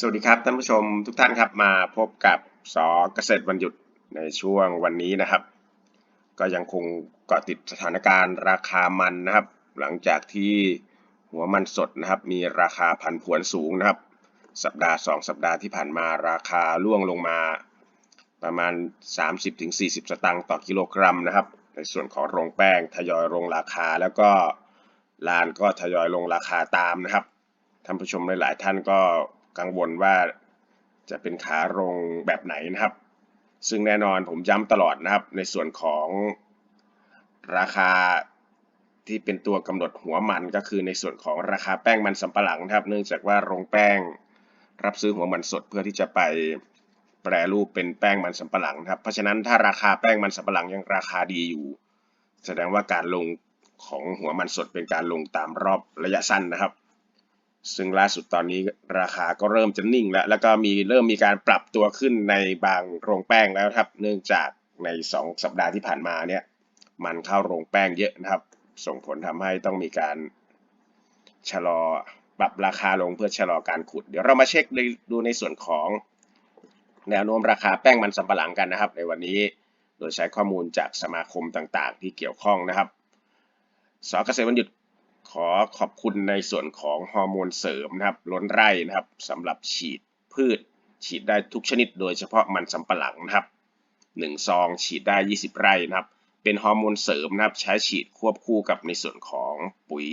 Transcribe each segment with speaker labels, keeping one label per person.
Speaker 1: สวัสดีครับท่านผู้ชมทุกท่านครับมาพบกับสอเกษตรวันหยุดในช่วงวันนี้นะครับ ก็ยังคงเกาะติดสถานการณ์ราคามันนะครับ หลังจากที่หัวมันสดนะครับ มีราคาผันผวนสูงนะครับ สัปดาห์ 2 สัปดาห์ที่ผ่านมาราคาร่วงลงมาประมาณ 30-40 สตางค์ต่อกิโลกรัมนะครับ ในส่วนของโรงแป้งทยอยลงราคาแล้วก็ลานก็ทยอยลงราคาตามนะครับท่านผู้ชมหลายๆท่านก็ กังวลว่าจะเป็นขาลงแบบไหนนะครับ ซึ่งแน่นอนผมย้ำตลอดนะครับ ในส่วนของราคาที่เป็นตัวกำหนดหัวมันก็คือในส่วนของราคาแป้งมันสำปะหลังนะครับ เนื่องจากว่าโรงแป้งรับซื้อหัวมันสดเพื่อที่จะไปแปรรูปเป็นแป้งมันสำปะหลังนะครับ เพราะฉะนั้นถ้าราคาแป้งมันสำปะหลังยังราคาดีอยู่ แสดงว่าการลงของหัวมันสดเป็นการลงตามรอบระยะสั้นนะครับ ซึ่งล่าสุดตอนนี้ราคาก็เริ่มจะนิ่งแล้ว แล้วก็มีเริ่มมีการปรับตัวขึ้นในบางโรงแป้งแล้วครับ เนื่องจากใน 2 สัปดาห์ที่ผ่านมาเนี่ย มันเข้าโรงแป้งเยอะนะครับ ส่งผลทำให้ต้องมีการชะลอปรับราคาลงเพื่อชะลอการขุด เดี๋ยวเรามาเช็คดูในส่วนของแนวโน้มราคาแป้งมันสำปะหลังกันนะครับ ในวันนี้โดยใช้ข้อมูลจากสมาคมต่างๆ ที่เกี่ยวข้องนะครับสเกษตรวันหยุด ขอขอบคุณในส่วนของฮอร์โมนเสริมนะครับล้นไร่นะครับสำหรับฉีดพืช ฉีดได้ทุกชนิด โดยเฉพาะมันสำปะหลังนะครับ1ซองฉีดได้ 20 ไร่นะครับ เป็นฮอร์โมนเสริมนะครับใช้ฉีดควบคู่กับในส่วนของปุ๋ย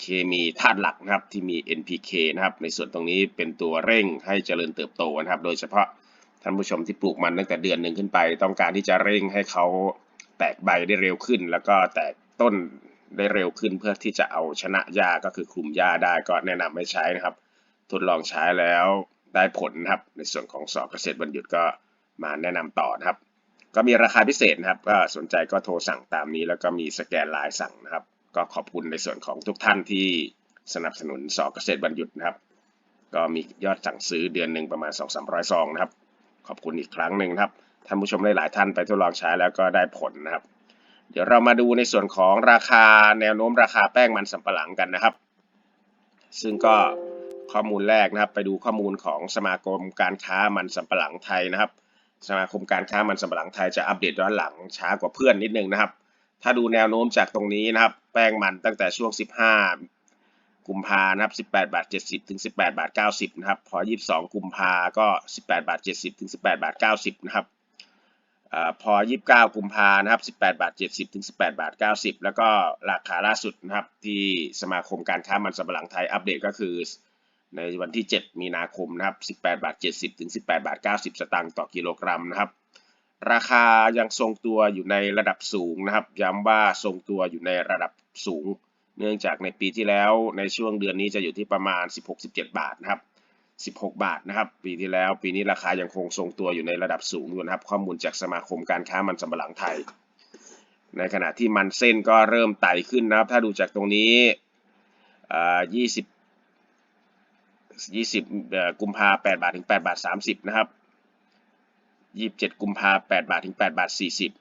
Speaker 1: เคมีธาตุหลักนะครับที่มี NPK นะครับ ในส่วนตรงนี้เป็นตัวเร่งให้เจริญเติบโตนะครับ โดยเฉพาะท่านผู้ชมที่ปลูกมันตั้งแต่เดือนหนึ่งขึ้นไป ต้องการที่จะเร่งให้เขาแตกใบได้เร็วขึ้น แล้วก็แตกต้น ได้เร็วขึ้นเพื่อที่จะเอาชนะหญ้าก็คือคลุมหญ้าได้ก็แนะนำให้ใช้นะครับ ทดลองใช้แล้วได้ผลนะครับ ในส่วนของสอบเกษตรบรรยุทธ์ก็มาแนะนำต่อนะครับ ก็มีราคาพิเศษนะครับ ก็สนใจก็โทรสั่งตามนี้แล้วก็มีสแกนลน์สั่งนะครับ ก็ขอบคุณในส่วนของทุกท่านที่สนับสนุนสอบเกษตรบรรยุทธ์นะครับ ก็มียอดสั่งซื้อเดือนหนึ่งประมาณ 2-300ซองนะครับ ขอบคุณอีกครั้งหนึ่งครับท่านผู้ชมหลายๆท่านไปทดลองใช้แล้วก็ได้ผลนะครับ เดี๋ยวเรามาดูในส่วนของราคาแนวโน้มราคาแป้งมันสำปะหลังกันนะครับ ซึ่งก็ข้อมูลแรกนะครับ ไปดูข้อมูลของสมาคมการค้ามันสำปะหลังไทยนะครับ สมาคมการค้ามันสำปะหลังไทยจะอัปเดตย้อนหลังช้ากว่าเพื่อนนิดนึงนะครับ ถ้าดูแนวโน้มจากตรงนี้นะครับ แป้งมันตั้งแต่ช่วง 15 กุมภานะครับ 18 บาท 70 ถึง 18 บาท 90 นะครับ พอ 22 กุมภาก็ 18 บาท 70 ถึง 18 บาท 90 นะครับ พอ 29 กุมภานะครับ 18 บาท 70 ถึง 18 บาท 90 แล้วก็ราคาล่าสุดนะครับที่สมาคมการค้ามันสำปะหลังไทยอัปเดตก็คือในวันที่ 7 มีนาคมนะครับ 18 บาท 70 ถึง 18 บาท 90 สตางค์ต่อกิโลกรัมนะครับ ราคายังทรงตัวอยู่ในระดับสูงนะครับ ย้ำว่าทรงตัวอยู่ในระดับสูง เนื่องจากในปีที่แล้วในช่วงเดือนนี้จะอยู่ที่ประมาณ 16-17 บาทนะครับ 16 บาทนะครับ ปีที่แล้ว ปีนี้ราคายังคงทรงตัวอยู่ในระดับสูงอยู่นะครับ ข้อมูลจากสมาคมการค้ามันสำปะหลังไทย ในขณะที่มันเส้นก็เริ่มไต่ขึ้นนะครับ ถ้าดูจากตรงนี้ยี่สิบยี่สิบกุมภาแปดบาทถึงแปดบาทสามสิบนะครับยี่สิบเจ็ดกุมภาแปดบาทถึงแปดบาทสี่สิบ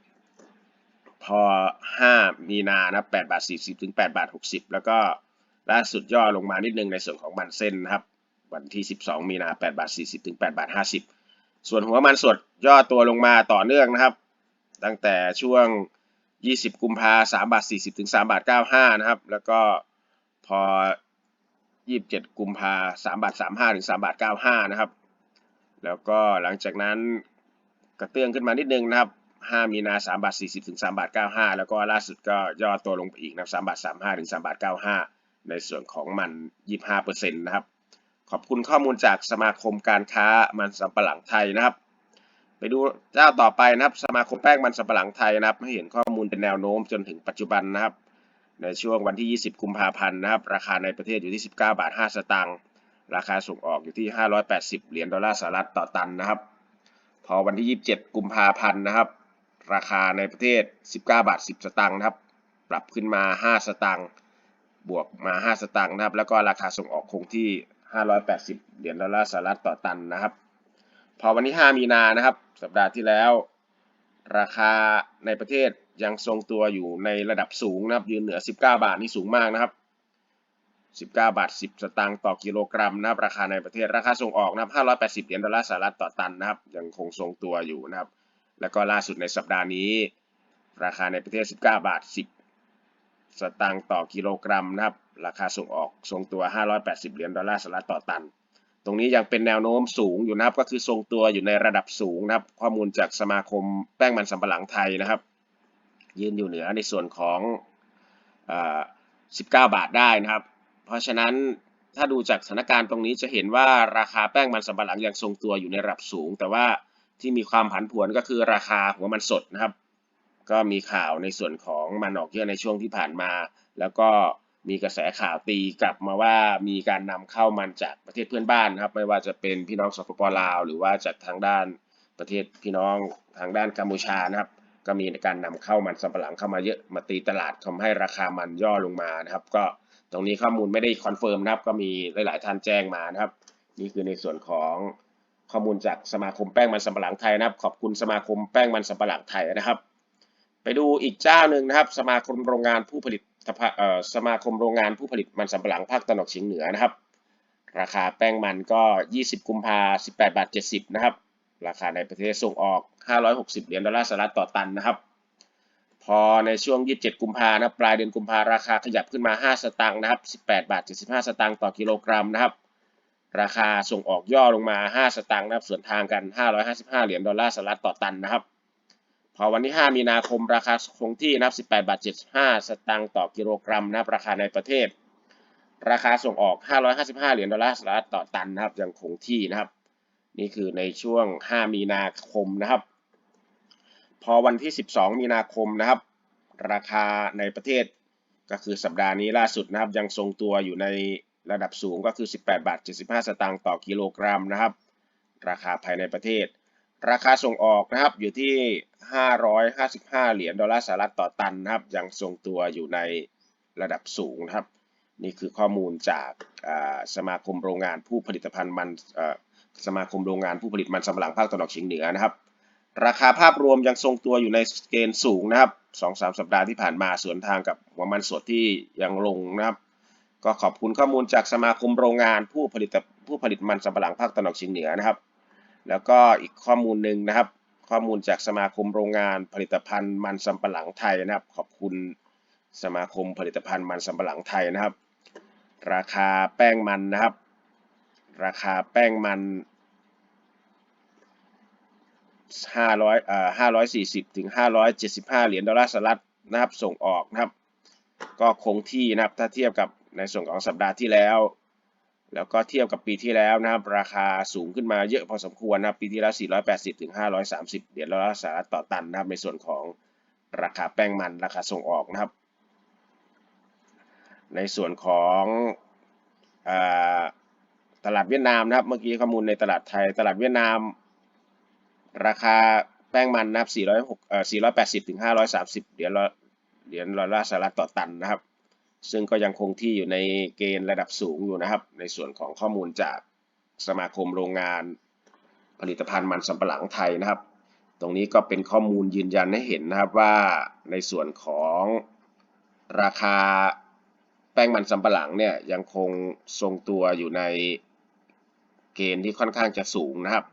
Speaker 1: พอห้ามีนานะแปดบาทสี่สิบถึงแปดบาทหกสิบแล้วก็ล่าสุดย่อลงมานิดนึงในส่วนของมันเส้นนะครับ วันที่ 12 มีนา8บาท40 ถึง8บาท50 ส่วนหัวมันสดย่อตัวลงมาต่อเนื่องนะครับ ตั้งแต่ช่วง 20 กุมภา3บาท40 ถึง3บาท95 นะครับ แล้วก็พอ 27 กุมภา3บาท35 ถึง3บาท95 นะครับ แล้วก็หลังจากนั้นกระเตื้องขึ้นมานิดนึงนะครับ5มีนา3บาท40 ถึง3บาท95 แล้วก็ล่าสุดก็ย่อตัวลงไปอีกนะครับ3บาท35 ถึง3บาท95 ในส่วนของมัน 25%นะครับ ขอบคุณข้อมูลจากสมาคมการค้ามันสำปะหลังไทยนะครับ ไปดูเจ้าต่อไปนะครับ สมาคมแป้งมันสำปะหลังไทยนะครับ ให้เห็นข้อมูลเป็นแนวโน้มจนถึงปัจจุบันนะครับ ในช่วงวันที่ 20 กุมภาพันธ์นะครับ ราคาในประเทศอยู่ที่ 19 บาท 5 สตางค์ราคาส่งออกอยู่ที่ 580 เหรียญดอลลาร์สหรัฐต่อตันนะครับ พอวันที่ 27 กุมภาพันธ์นะครับ ราคาในประเทศ 19 บาท 10 สตางค์นะครับ ปรับขึ้นมา 5 สตางค์บวกมา 5 สตางค์นะครับ แล้วก็ราคาส่งออกคงที่ 580 เหรียญดอลลาร์สหรัฐต่อตันนะครับ พอวันที่ 5 มีนานะครับ สัปดาห์ที่แล้ว ราคาในประเทศยังทรงตัวอยู่ในระดับสูงนะครับยืนเหนือ 19 บาทนี่สูงมากนะครับ 19 บาท 10 สตางค์ต่อกิโลกรัมนะครับราคาในประเทศราคาส่งออกนะครับ580 เหรียญดอลลาร์สหรัฐต่อตันนะครับ ยังคงทรงตัวอยู่นะครับ แล้วก็ล่าสุดในสัปดาห์นี้ ราคาในประเทศ 19 บาท 10 สตางค์ต่อกิโลกรัมนะครับ ราคาส่งออกทรงตัว 580 เหรียญดอลลาร์สหรัฐต่อตัน ตรงนี้ยังเป็นแนวโน้มสูงอยู่นะครับ ก็คือทรงตัวอยู่ในระดับสูงนะครับ ข้อมูลจากสมาคมแป้งมันสำปะหลังไทยนะครับ ยืนอยู่เหนือในส่วนของอ19 บาทได้นะครับ เพราะฉะนั้นถ้าดูจากสถานการณ์ตรงนี้จะเห็นว่าราคาแป้งมันสำปะหลังยังทรงตัวอยู่ในระดับสูง แต่ว่าที่มีความผันผวนก็คือราคาหัวมันสดนะครับ ก็มีข่าวในส่วนของมันออกเยอะในช่วงที่ผ่านมา แล้วก็มีกระแสข่าวตีกลับมาว่ามีการนำเข้ามันจากประเทศเพื่อนบ้านนะครับ ไม่ว่าจะเป็นพี่น้องสปปลาว หรือว่าจากทางด้านประเทศพี่น้องทางด้านกัมพูชานะครับ ก็มีการนำเข้ามันสำปะหลังเข้ามาเยอะมาตีตลาดทำให้ราคามันย่อลงมานะครับ ก็ตรงนี้ข้อมูลไม่ได้คอนเฟิร์มนะครับ ก็มีหลาย ๆ ท่านแจ้งมานะครับ นี่คือในส่วนของข้อมูลจากสมาคมแป้งมันสำปะหลังไทยนะครับ ขอบคุณสมาคมแป้งมันสำปะหลังไทยนะครับ ไปดูอีกเจ้าหนึ่งนะครับ สมาคมโรงงานผู้ผลิตสมาคมโรงงานผู้ผลิตมันสำปะหลังภาคตะวันออกเฉียงเหนือนะครับ ราคาแป้งมันก็ 20 กุมภา18 บาท 70 นะครับ ราคาในประเทศส่งออก 560 เหรียญดอลลาร์สหรัฐต่อตันนะครับ พอในช่วง 27 กุมภานะปลายเดือนกุมภาราคาขยับขึ้นมา 5 สตางค์นะครับ 18 บาท 75 สตางค์ต่อกิโลกรัมนะครับ ราคาส่งออกย่อลงมา 5 สตางค์นะครับส่วนทางกัน 555 เหรียญดอลลาร์สหรัฐต่อตันนะครับ อวันที่ 5 มีนาคมราคาคงที่นะครับ 18บาท75 สตางค์ต่อกิโลกรัมนะครับราคาในประเทศ ราคาส่งออก 555 เหรียญดอลลาร์สหรัฐต่อตันนะครับยังคงที่นะครับ นี่คือในช่วง 5 มีนาคมนะครับ พอวันที่ 12 มีนาคมนะครับ ราคาในประเทศก็คือสัปดาห์นี้ล่าสุดนะครับ ยังทรงตัวอยู่ในระดับสูงก็คือ 18บาท75 สตางค์ต่อกิโลกรัมนะครับ ราคาภายในประเทศ ราคาส่งออกนะครับอยู่ที่ 555 เหรียญดอลลาร์สหรัฐต่อตันนะครับ ยังทรงตัวอยู่ในระดับสูงนะครับ นี่คือข้อมูลจากสมาคมโรงงานผู้ผลิตภัณฑ์มันสมาคมโรงงานผู้ผลิตมันสำปะหลังภาคตะวันออกเฉียงเหนือนะครับ ราคาภาพรวมยังทรงตัวอยู่ในเกณฑ์สูงนะครับสองสามสัปดาห์ที่ผ่านมาสวนทางกับหัวมันสดที่ยังลงนะครับ ก็ขอบคุณข้อมูลจากสมาคมโรงงานผู้ผลิตผู้ผลิตมันสำปะหลังภาคตะวันออกเฉียงเหนือนะครับ แล้วก็อีกข้อมูลหนึ่งนะครับ ข้อมูลจากสมาคมโรงงานผลิตภัณฑ์มันสำปะหลังไทยนะครับ ขอบคุณสมาคมผลิตภัณฑ์มันสำปะหลังไทยนะครับ ราคาแป้งมันนะครับ ราคาแป้งมัน500เอ่อ540ถึง575 เหรียญดอลลาร์สหรัฐนะครับ ส่งออกนะครับ ก็คงที่นะครับ ถ้าเทียบกับในส่วนของสัปดาห์ที่แล้ว แล้วก็เทียบกับปีที่แล้วนะครับราคาสูงขึ้นมาเยอะพอสมควรนะครับปีที่แล้ว 480 ถึง 530 เหรียญดอลลาร์สหรัฐต่อตันนะครับในส่วนของราคาแป้งมันราคาส่งออกนะครับ ในส่วนของตลาดเวียดนามนะครับ เมื่อกี้ข้อมูลในตลาดไทย ตลาดเวียดนาม ราคาแป้งมันนะครับ406เอ่อ480 ถึง 530 เหรียญเหรียญดอลลาร์สหรัฐต่อตันนะครับ ซึ่งก็ยังคงที่อยู่ในเกณฑ์ระดับสูงอยู่นะครับ ในส่วนของข้อมูลจากสมาคมโรงงาน ผลิตภัณฑ์มันสำปะหลังไทยนะครับ ตรงนี้ก็เป็นข้อมูลยืนยันให้เห็นนะครับว่าในส่วนของราคาแป้งมันสำปะหลังเนี่ยยังคงทรงตัวอยู่ในเกณฑ์ที่ค่อนข้างจะสูงนะครับ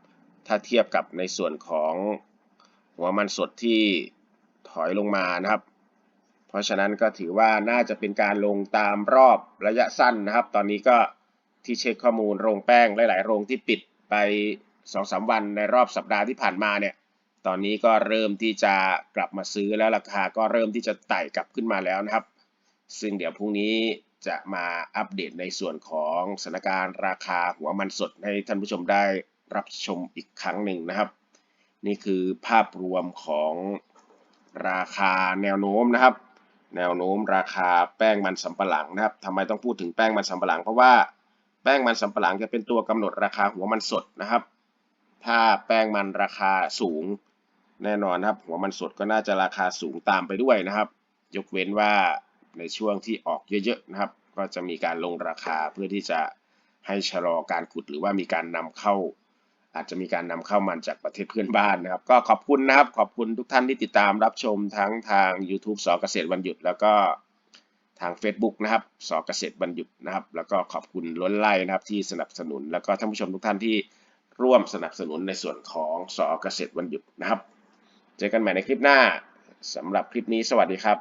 Speaker 1: ถ้าเทียบกับในส่วนของหัวมันสดที่ถอยลงมานะครับ เพราะฉะนั้นก็ถือว่าน่าจะเป็นการลงตามรอบระยะสั้นนะครับ ตอนนี้ก็ที่เช็คข้อมูลโรงแป้งหลาย ๆ โรงที่ปิดไป2-3วันในรอบสัปดาห์ที่ผ่านมาเนี่ย ตอนนี้ก็เริ่มที่จะกลับมาซื้อแล้วราคาก็เริ่มที่จะไต่กลับขึ้นมาแล้วนะครับ ซึ่งเดี๋ยวพรุ่งนี้จะมาอัปเดตในส่วนของสถานการณ์ราคาหัวมันสดให้ท่านผู้ชมได้รับชมอีกครั้งหนึ่งนะครับ นี่คือภาพรวมของราคาแนวโน้มนะครับ แนวโน้มราคาแป้งมันสำปะหลังนะครับทำไมต้องพูดถึงแป้งมันสำปะหลัง เพราะว่าแป้งมันสำปะหลังจะเป็นตัวกำหนดราคาหัวมันสดนะครับ ถ้าแป้งมันราคาสูงแน่นอนครับ หัวมันสดก็น่าจะราคาสูงตามไปด้วยนะครับ ยกเว้นว่าในช่วงที่ออกเยอะๆนะครับ ก็จะมีการลงราคาเพื่อที่จะให้ชะลอการขุดหรือว่ามีการนำเข้า อาจจะมีการนำเข้ามันจากประเทศเพื่อนบ้านนะครับ ก็ขอบคุณนะครับ ขอบคุณทุกท่านที่ติดตามรับชมทั้งทาง YouTube สอเกษตรวันหยุด แล้วก็ทาง Facebook นะครับสอเกษตรบรรยุทธ์นะครับ แล้วก็ขอบคุณล้นไล่นะครับที่สนับสนุน แล้วก็ท่านผู้ชมทุกท่านที่ร่วมสนับสนุนในส่วนของสอเกษตรวันหยุดนะครับ เจอกันใหม่ในคลิปหน้าสำหรับคลิปนี้สวัสดีครับ